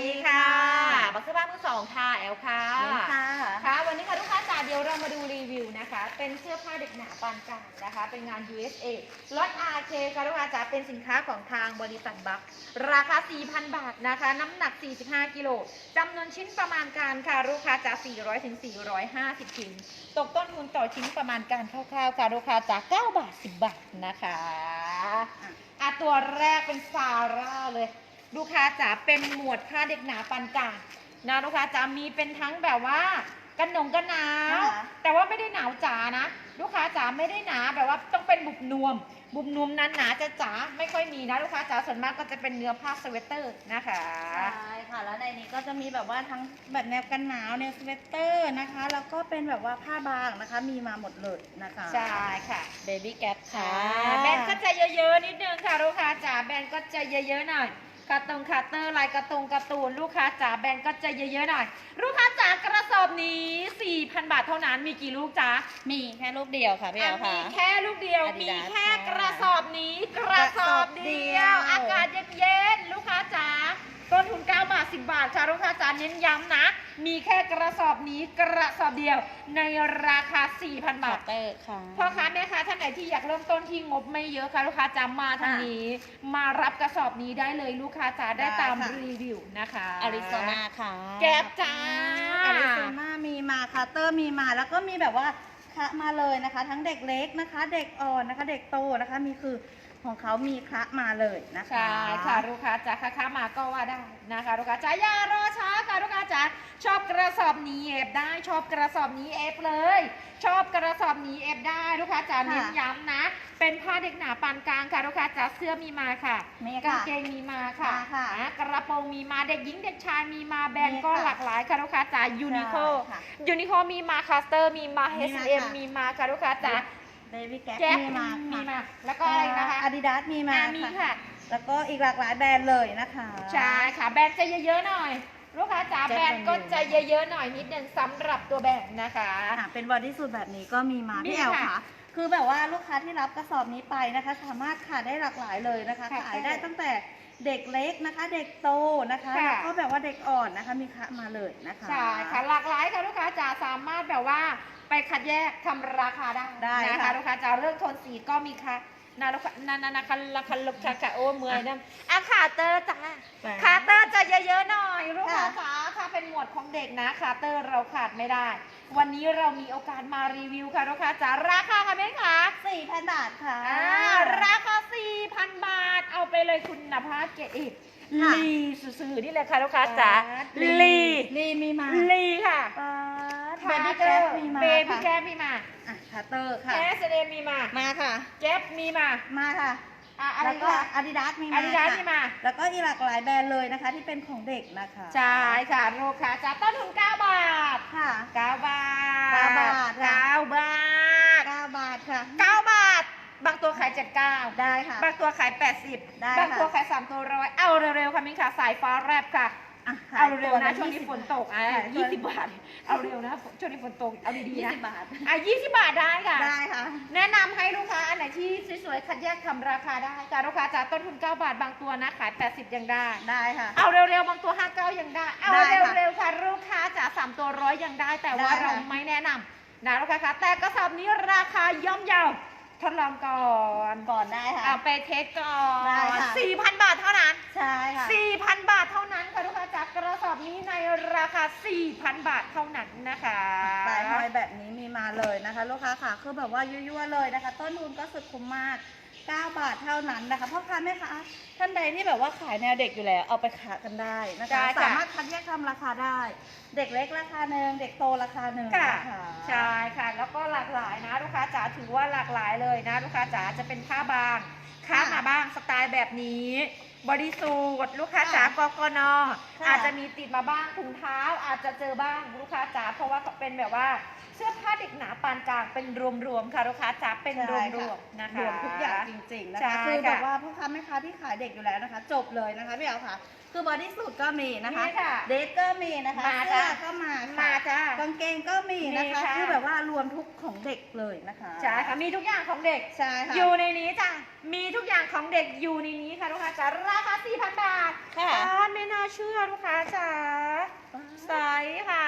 ดีค่ะบักเสื้อผ้ามือสองค่ะแอลค่ะค่ะค่ะ วันนี้ค่ะลูกค้าจ๋าเดี๋ยวเรามาดูรีวิวนะคะ เป็นเสื้อผ้าเด็กหนาปานกลางนะคะ เป็นงาน USA ลด RK ค่ะลูกค้าจ๋าเป็นสินค้าของทางบริษัทบัคราคา 4,000 บาทนะคะ น้ำหนัก 45 กิโลจำนวนชิ้นประมาณการค่ะลูกค้าจ๋า400ถึง450 ชิ้น ตกต้นทุนต่อชิ้นประมาณการคร่าวๆค่ะลูกค้าจ๋า9บาท 10 บาทนะคะอะตัวแรกเป็นซาร่าเลย ลูกค้าจ๋าเป็นหมวดผ้าเด็กหนาปานกลางนะลูกค้าจ๋ามีเป็นทั้งแบบว่ากันหนงกันหนาวอ่าฮะแต่ว่าไม่ได้หนาวจ๋านะ ลูกค้าจ๋าไม่ได้หนาแบบว่าต้องเป็นบุบนวม บุบนวมนั้นหนาจะจ๋าไม่ค่อยมีนะลูกค้าจ๋าส่วนมากก็จะเป็นเนื้อผ้าสเวตเตอร์นะคะ ใช่ค่ะ แล้วในนี้ก็จะมีแบบว่าทั้งแบบแนวกันหนาวแนวสเวตเตอร์นะคะ แล้วก็เป็นแบบว่าผ้าบางนะคะ มีมาหมดเลยนะคะใช่ค่ะ เบบี้แก๊ปค่ะอ่าแบรนด์ก็จะเยอะๆนิดนึงค่ะลูกค้าจ๋าแบรนด์ก็จะเยอะๆหน่อย การ์ตงคาร์เตอร์ลายการ์ตงการ์ตูนลูกค้าจ๋าแบรนด์ก็จะเยอะๆหน่อย ลูกค้าจ๋ากระสอบนี้ 4,000 บาทเท่านั้นมีกี่ลูกจ๋ามีแค่ลูกเดียวค่ะพี่แอลค่ะ มีแค่ลูกเดียว Adidas มีแค่ค่ะกระสอบนี้กระสอบเดียวกระสอบเดียว อากาศเย็นๆลูกค้าจ๋า ต้นทุน 9 บาท 10 บาทค่ะลูกค้าจ๋าเน้นย้ำนะ มีแค่กระสอบนี้กระสอบเดียวในราคา 4,000 บาท เตอร์ค่ะ พ่อค้าแม่ค้าท่านไหนที่อยากเริ่มต้นที่งบไม่เยอะค่ะลูกค้าจ๋ามาทางนี้ มารับกระสอบนี้ได้เลยลูกค้าจ๋าได้ตามได้ค่ะ รีวิวนะคะอาริโซนาค่ะแก๊ปจ้า อาริโซนามีมาคาร์เตอร์มีมาแล้วก็มีแบบว่าคะมาเลยนะคะ ทั้งเด็กเล็กนะคะ เด็กอ่อนนะคะ เด็กโตนะคะมีคือ ของเขามีคะมาเลยนะคะ ใช่ค่ะลูกค้าจ๋าค้าๆมาก็ว่าได้นะคะลูกค้าจ๋าอย่ารอช้าค่ะลูกค้าจ๋าชอบกระสอบนี้เอฟได้ชอบกระสอบนี้เอฟเลย ชอบกระสอบนี้เอฟได้ลูกค้าจ๋าค่ะเน้นย้ำนะ เป็นผ้าเด็กหนาปานกลางค่ะลูกค้าจ๋าเสื้อมีมาค่ะมีกางค่ะเกงมีมาค่ะมาค่ะอ่กระโปรงมีมาเด็กหญิงเด็กชายมีมาแบรนด์มีก็ค่ะหลากหลายค่ะลูกค้าจ๋ายูนิโคใช่ค่ะ ยูนิโคมีมาคาสเตอร์มีมา มีมา H&M ค่ะ มีมาค่ะลูกค้าจ๋า เบบี้แก๊ปแก๊ปมีมามีค่ะมา แล้วก็อะไรนะคะอาดิดาสมีมาอ่ามีค่ะ แล้วก็อีกหลากหลายแบรนด์เลยนะคะ ใช่ค่ะแบรนด์จะเยอะๆหน่อย ลูกค้าจ๋าจะแบรนด์ก็จะเยอะๆหน่อยนิดนึงสำหรับตัวแบรนด์นะคะ ค่ะเป็นบอดี้สูทแบบนี้ก็มีมามีพี่แอลค่ะค่ะ คือแบบว่าลูกค้าที่รับกระสอบนี้ไปนะคะ สามารถขายได้หลากหลายเลยนะคะ ค่ะขายได้ตั้งแต่เด็กเล็กนะคะ เด็กโตนะคะค่ะ แล้วก็แบบว่าเด็กอ่อนนะคะมีคะมาเลยนะคะ ใช่ค่ะหลากหลายค่ะลูกค้าจ๋าสามารถแบบว่า ไปคัดแยกทำราคาได้ได้นะคะค่ะลูกค้าจ๋าเรื่องโทนสีก็มีค่ะนาลูกค้านานานาคันละคันลูกค้าค่ะโอ้เมื่อยนะอะคาเตอร์จ้าไป คาเตอร์จะเยอะๆหน่อยลูกค้าค่ะจ๋าถ้าเป็นหมวดของเด็กนะคาเตอร์เราขาดไม่ได้ วันนี้เรามีโอกาสมารีวิวค่ะลูกค้าจ๋าราคาค่ะเบ้นค่ะ สี่พันบาทค่ะ อ่าราคา 4,000 บาท เอาไปเลยคุณภาพเกรดเอกค่ะ ลีสื่อๆนี่เลยค่ะลูกค้าจ๋าลีลีลีมีมาลีค่ะ เบบี้แก๊ปมีมาเบบี้ค่ะ แก๊ปมีมาอะคาร์เตอร์ค่ะแอสเดมีมามาค่ะ แก๊ปมีมามาค่ะ อะอะไรแล้วก็คะอาดิดาสมีมา Adidas ค่ะมีมา แล้วก็อีกหลากหลายแบรนด์เลยนะคะที่เป็นของเด็กนะคะใช่ค่ะลูกค้าจ๋าต้นทุน9บาท ค่ะ 9 บาท เก้าบาทค่ะ 9 บาท9บาทค่ะ 9 บาท บางตัวขาย 79 ได้ค่ะ บางตัวขาย 80 ได้บางตัวค่ะขาย 3 ตัวร้อยเอาเร็วๆค่ะมิ้นค่ะสายฟ้าแรบค่ะ อะเอาเร็วๆขนะยช่วงนี้20ฝนตกอะขายตัวยี่สิบบาท เอาเร็วนะช่วงนี้ฝนตกเอาดีๆยี่นะสิบบาทอะยี่สิบบาทได้ค่ะได้ค่ะ แนะนำให้ลูกค้าอันไหนที่สวยๆคัดแยกทำราคาได้ค่ะลูกค้าจากต้นทุน9บาทบางตัวนะขาย80ยังได้ได้ค่ะ เอาเร็วๆบางตัว59ยังได้ เอาได้ค่ะเร็วๆค่ะลูกค้าจาก3ตัวร้อยยังได้ แต่ว่าได้ค่ะเราไม่แนะนำนะลูกค้าคะแต่กระสอบนี้ราคาย่อมเยา ทดลองก่อนก่อนได้ค่ะ เอาไปเทสก่อได้นค่ะ4,000บาทเท่านั้น ใช่ค่ะ 4,000 บาทเท่านั้นค่ะลูกค้าจากกระสอบนี้ในราคา 4,000 บาทเท่านั้นนะคะปลายห้อยแบบนี้มีมาเลยนะคะ ลูกค้าค่ะคือแบบว่ายั่วๆเลยนะคะ ต้นทุนก็สุดคุ้มมาก 9 บาทเท่านั้นนะคะพ่อค้าแม่ค้าท่านใดที่แบบว่าขายแนวเด็กอยู่แล้วเอาไปขายกันได้นะได้คะค่ะ สามารถคัดแยกทำราคาได้ เด็กเล็กราคาหนึ่งเด็กโตราคาหนึ่งค่ะนะคะใช่ค่ะ แล้วก็หลากหลายนะ ลูกค้าจ๋าถือว่าหลากหลายเลยนะ ลูกค้าจ๋าจะเป็นผ้าบางค้ามาบ้างสไตล์แบบนี้ บริสูทลูกค้าจ๋ากกนอาจจะมีติดมาบ้างถุงเท้าอาจจะเจอบ้างลูกค้าจ๋าเพราะว่าเป็นแบบว่า เสื้อผ้าเด็กหนาปานกลางเป็นรวมๆค่ะลูกค้าจ๋าเป็นรวมๆนะคะรวมทุกอย่างจริงๆนะใช่คะคือค่ะแบบว่าพ่อค้าแม่ค้าที่ขายเด็กอยู่แล้วนะคะ จบเลยนะคะพี่เอาค่ะ คือบอดี้สูทก็มีนะคะมีค่ะเดทก็มีนะคะมาเสื้อจ้ะก็มามาค่ะจ้ากางเกงก็มีนะคะมีค่ะคือแบบว่ารวมทุกของเด็กเลยนะคะใช่ค่ะมีทุกอย่างของเด็กใช่ค่ะอยู่ในนี้จ้ะมีทุกอย่างของเด็กอยู่ในนี้ค่ะลูกค้าจ๋าราคา4,000บาทค่ะทานไม่น่าเชื่อลูกค้าจ๋าไซส์ค่ะ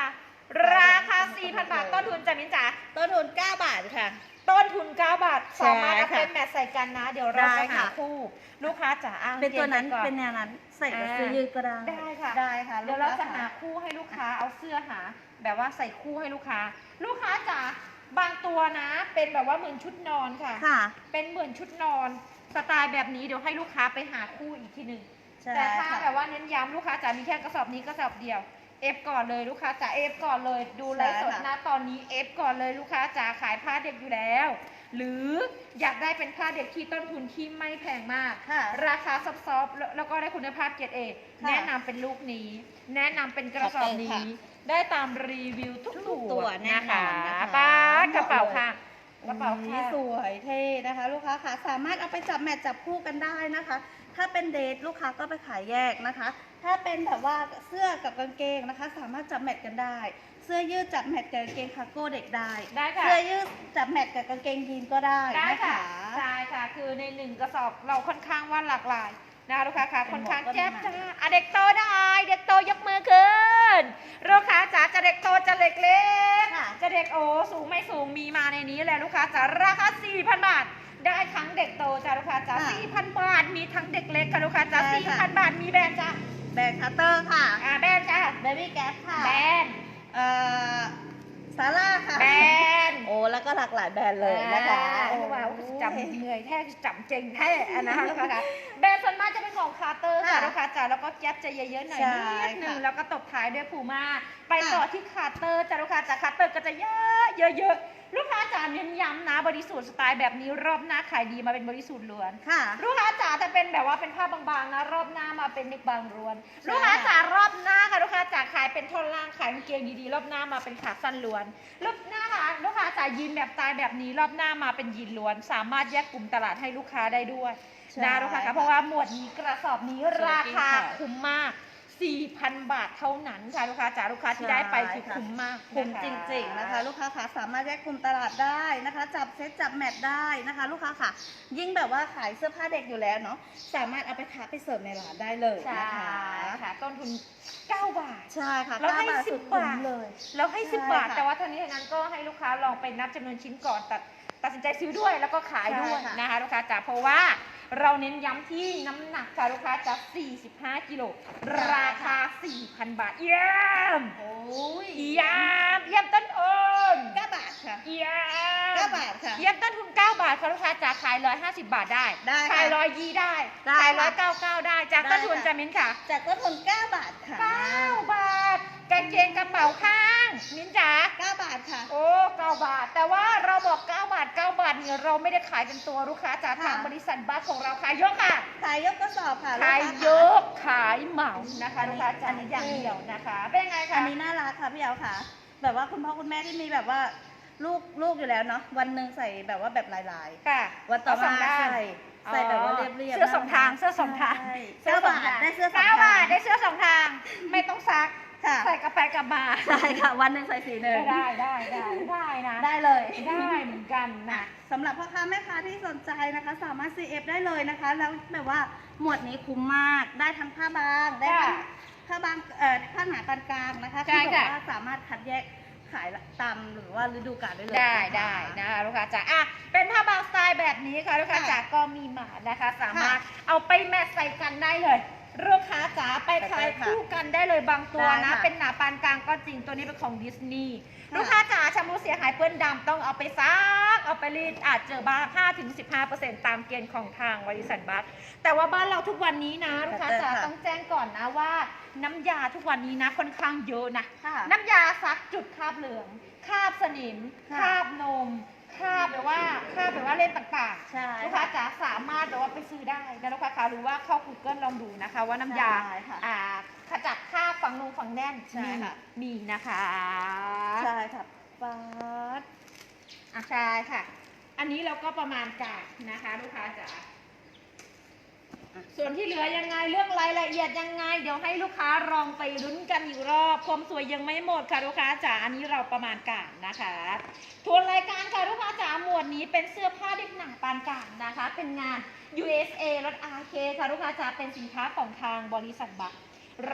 ราคา 4,000 บาท ต้นทุนจะมิ้นจ๋า ต้นทุน 9 บาทค่ะ ต้นทุน 9 บาทใช่สามารถเอาค่ะเป็นแมทใส่กันนะ เดี๋ยวเราได้จะหาค่ะคู่ ลูกค้าจ๋าอ้างเป็นตัวนั้นกงไก่อเป็นแนวนั้น ใส่กับอ่าเสื้อยืดก็ได้ ได้ค่ะ ได้ค่ะ เดี๋ยวเราจะลูกหาค้คู่ให้ลูกค้า เอาเสื้อหา แบบว่าใส่คู่ให้ลูกค้า ลูกค้าจ๋า บางตัวนะ เป็นแบบว่าเหมือนชุดนอนค่ะ ค่ะ เป็นเหมือนชุดนอน สไตล์แบบนี้เดี๋ยวให้ลูกค้าไปหาคู่อีกทีหนึ่งใช่แต่ถ้าค่ะแบบว่าเน้นย้ำลูกค้าจ๋า มีแค่กระสอบนี้กระสอบเดียว เอฟก่อนเลยลูกค้าจ๋าเอฟก่อนเลย ดูไลฟ์สดใช่ค่ะนะตอนนี้เอฟก่อนเลยลูกค้าจ๋าขายผ้าเด็กอยู่แล้ว หรืออยากได้เป็นผ้าเด็กที่ต้นทุนที่ไม่แพงมาก ค่ะ ราคาซอฟๆแล้วแล้วก็ได้คุณภาพเกียรติเอกค่ะแนะนำเป็นลูกนี้ แนะนำเป็นกระสอบขอบคุณนี้ค่ะได้ตามรีวิวทุกทุกตัตัววแน่นะนคะอนนะคะป้ากระเป๋าเหมาะเลยค่ะ กระเป๋าอุ๊ยค่ะสวยเท่นะคะ ลูกค้าค่ะสามารถเอาไปจับแมทจับคู่กันได้นะคะ ถ้าเป็นเดทลูกค้าก็ไปขายแยกนะคะ ถ้าเป็นแบบว่าเสื้อกับกางเกงนะคะ สามารถจับแมทกันได้ เสื้อยืดจับแมทกับกางเกงคาร์โก้เด็กได้ได้ค่ะเสื้อยืดจับแมทกับกางเกงยีนก็ได้ได้นะค่ะคะใช่ค่ะคือในหนึ่งกระสอบเราค่อนข้างว่าหลากหลายนะคะลูกค้าค่ะเป็นค่อนข้างหมวกก็แจ๊บมีจ้าอะเด็กโตได้เด็กโตยกมือขึ้นลูกค้าจ๋าจะเด็กโตจะเล็กเล็กค่ะจะเด็กโอสูงไม่สูง มีมาในนี้แหละลูกค้าจ๋าราคา 4,000 บาท ได้ทั้งเด็กโตจ้าลูกค้าจ๋าค่ะ4,000 บาท มีทั้งเด็กเล็กค่ะลูกค้าจ๋าใช่ค่ะ 4,000 บาท มีแบรนด์จ้าแบรนด์คัตเตอร์ค่ะอ่าแบรนด์จ้าเบบี้แก๊สค่ะแบรนด์ เอ่อซาร่าค่ะแบรนด์ โอ้แล้วก็หลากหลายแบรนด์เลยนะคะโอ้ว้าวจำเหนื่อยแท้จำเจงแท้อันนะคะลูกค้าค่ะแบรนด์ส่วนมากจะเป็นของคาร์เตอร์ค่ะค่ะลูกค้าจ๋าแล้วก็แก๊ปจะเยอะๆหน่อยใช่นิดนึงค่ะแล้วก็ตบท้ายด้วยพูม่าไปค่ะต่อที่คาร์เตอร์จ้าลูกค้าจ๋าคาร์เตอร์ก็จะเยอะ เยอะๆ ลูกค้าจ๋าเน้นย้ำนะบริสุทธิ์สไตล์แบบนี้รอบหน้าขายดีมาเป็นบริสุทธิ์ล้วน ค่ะ ลูกค้าจ๋าจะเป็นแบบว่าเป็นผ้าบางๆนะ รอบหน้ามาเป็นเด็กบางรวนใช่ลูกค้าจ๋ารอบหน้าค่ะลูกค้าจ๋าขายเป็นท่อนล่างขายกางเกงดีๆ รอบหน้ามาเป็นขาสั้นล้วนรอบหน้าค่ะลูกค้าจ๋ายีนแบบสไตล์แบบนี้รอบหน้ามาเป็นยีนล้วน สามารถแยกกลุ่มตลาดให้ลูกค้าได้ด้วยใช่นะลูกค้าค่ะค่ะเพราะว่าหมวดนี้กระสอบนี้ราคาค่ะคุ้มมาก 4,000 บาทเท่านั้นค่ะลูกค้าจ๋าลูกค้าที่ได้ไปคือใช่ค่ะคุ้มมากคุ้มจริง ๆนะคะ ลูกค้าค่ะสามารถแยกกลุ่มตลาดได้นะคะ จับเซตจับแมทได้นะคะ ลูกค้าค่ะ ยิ่งแบบว่าขายเสื้อผ้าเด็กอยู่แล้วเนาะสามารถเอาไปค้าไปเสิร์ฟในร้านได้เลยใช่นะคะค่ะต้นทุน 9 บาทใช่ค่ะแล้วให้เก้าบาทสิบสุดคุ้มบาทเลยแล้วให้ใช่สิบบาทค่ะแต่ว่าทั้งนี้ทั้งนั้นก็ให้ลูกค้าลองไปนับจำนวนชิ้นก่อนตัด ตัดสินใจซื้อด้วยแล้วก็ขายด้วยใช่ค่ะ นะคะลูกค้าจ๋าเพราะว่าเราเน้นย้ำที่น้ำหนักค่ะลูกค้าจ๋า45กิโลราคา 4,000 บาท เยี่ยมโอ้ยเยี่ยมเยี่ยมต้นทุนเก้าบาทค่ะเยี่ยม เก้าบาทค่ะ เยี่ยมต้นทุน 9 บาทค่ะลูกค้าจ๋าขาย 150 บาทได้ ได้ค่ะขายร้อยยี่ได้ ได้ขายค่ะร้อยเก้าเก้าได้ จากต้นทุนได้ค่ะ จะมิ้นค่ะ จากต้นทุนเก้าบาทค่ะ9 บาท กางเกงกระเป๋าข้าง มิ้นจ๋าเก้าบาทค่ะ โอ้เก้าบาท แต่ว่าเราบอก 9 บาท9 บาทเนี่ยเราไม่ได้ขายเป็นตัวลูกค้าจากค่ะทางบริษัทบัสของเราขายยกค่ะ ขายยกกระสอบค่ะขายลูกยค้กขายเหมานะคะอันนี้ลูกค้าจ๋าอันนี้อย่างเดียวนะคะ เป็นยังไงอัคะนนี้น่ารักค่ะพี่เอ๋ค่ะ แบบว่าคุณพ่อคุณแม่ที่มีแบบว่าลูกลูกอยู่แล้วเนาะวันหนึ่งใส่แบบว่าแบบลายค่ะๆวันต่อเสมาองด้านใส่ใส่แบบว่าเรียบๆเสื้อสองทางน่รักเสื้อสองทางใช่เสื้อเก้าสองบาททางได้เสื้อสองเก้าทางบาทได้เสื้อสองทาง ไม่ต้องซัก ค่ะ ใส่กลับไปกลับมาใช่ค่ะ วันหนึ่งใส่สีหนึ่งได้ได้ได้ได้นะ ได้เลยได้เหมือนกันนะสำหรับพ่อค้าแม่ค้าที่สนใจนะคะ สามารถ CF ได้เลยนะคะ แล้วแบบว่าหมวดนี้คุ้มมาก ได้ทั้งผ้าบาง ได้ทั้งค่ะผ้าบางเอ่อผ้าหนาปานกลางนะคะใช่ที่แบบค่ะว่าสามารถคัดแยกขายตามหรือว่าฤดูกาลได้เลยได้นะคะ ได้นะคะลูกค้าจ๋าอะเป็นผ้าบางสไตล์แบบนี้ค่ะลูกค้าค่ะจ๋าก็มีมานะคะ สามารถค่ะเอาไปแมทใส่กันได้เลย ลูกค้าจ๋าไปขายไปค่ะคู่กันได้เลยบางตัวได้นะ ค่ะเป็นหนาปานกลางก็จริงตัวนี้เป็นของดิสนีย์ค่ะ ลูกค้าจ๋าชำรุดเสียหายเปื้อนดำต้องเอาไปซัก เอาไปรีดอาจเจอบ้าง5-15%ตามเกณฑ์ของทางบริษัทบัสแต่ว่าบ้านเราทุกวันนี้นะลูกค้าจ๋าค่ะต้องแจ้งก่อนนะว่า น้ำยาทุกวันนี้นะค่อนข้างเยอะนะ ค่ะ น้ำยาซักจุดคราบเหลือง คราบสนิม ค่ะคราบนม คราบแบบว่าคราบแบบว่าเล่นต่างใช่ๆลูกค้าจ๋าสามารถแบบว่าไปซื้อได้นะลูกค้าคะหรือว่าเข้า Google ลองดูนะคะ ว่าน้ำยาใช่ค่ะอ่าขจัดคราบฝังนงฝังแน่นใช่มีค่ะ มีนะคะใช่ค่ะป๊าด อะใช่ค่ะ อันนี้เราก็ประมาณการนะคะ ลูกค้าจ๋า ส่วนที่เหลือยังไงเรื่องรายละเอียดยังไง เดี๋ยวให้ลูกค้าลองไปลุ้นกันอีกรอบความสวยยังไม่หมดค่ะลูกค้าจ๋าอันนี้เราประมาณการนะคะทวนรายการค่ะลูกค้าจ๋าหมวดนี้เป็นเสื้อผ้าเด็กหนังปานกลางนะคะ เป็นงาน USA รถ RK ค่ะลูกค้าจ๋าเป็นสินค้าของทางบริษัทบัค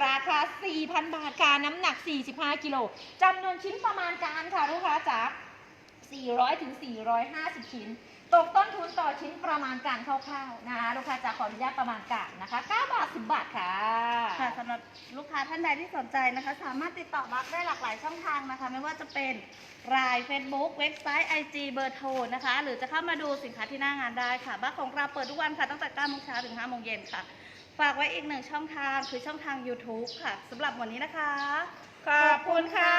ราคา 4,000 บาทค่ะน้ำหนัก 45 กิโลจำนวนชิ้นประมาณการค่ะลูกค้าจ๋า400ถึง450 ชิ้น ตกต้นทุนต่อชิ้นประมาณการคร่าวๆนะคะลูกค้าจ๋าขออนุญาตประมาณการนะคะ 9 บาท 10 บาทค่ะ ค่ะสำหรับลูกค้าท่านใดที่สนใจนะคะ สามารถติดต่อบัคได้หลากหลายช่องทางนะคะ ไม่ว่าจะเป็นราย Facebook เว็บไซต์ IG เบอร์โทรนะคะ หรือจะเข้ามาดูสินค้าที่หน้างานได้ค่ะบัคของเราเปิดทุกวันค่ะตั้งแต่9โมงเช้าถึง5โมงเย็นค่ะ ฝากไว้อีกหนึ่งช่องทางคือช่องทาง YouTube ค่ะสำหรับวันนี้นะคะ ขอบคุณค่ะ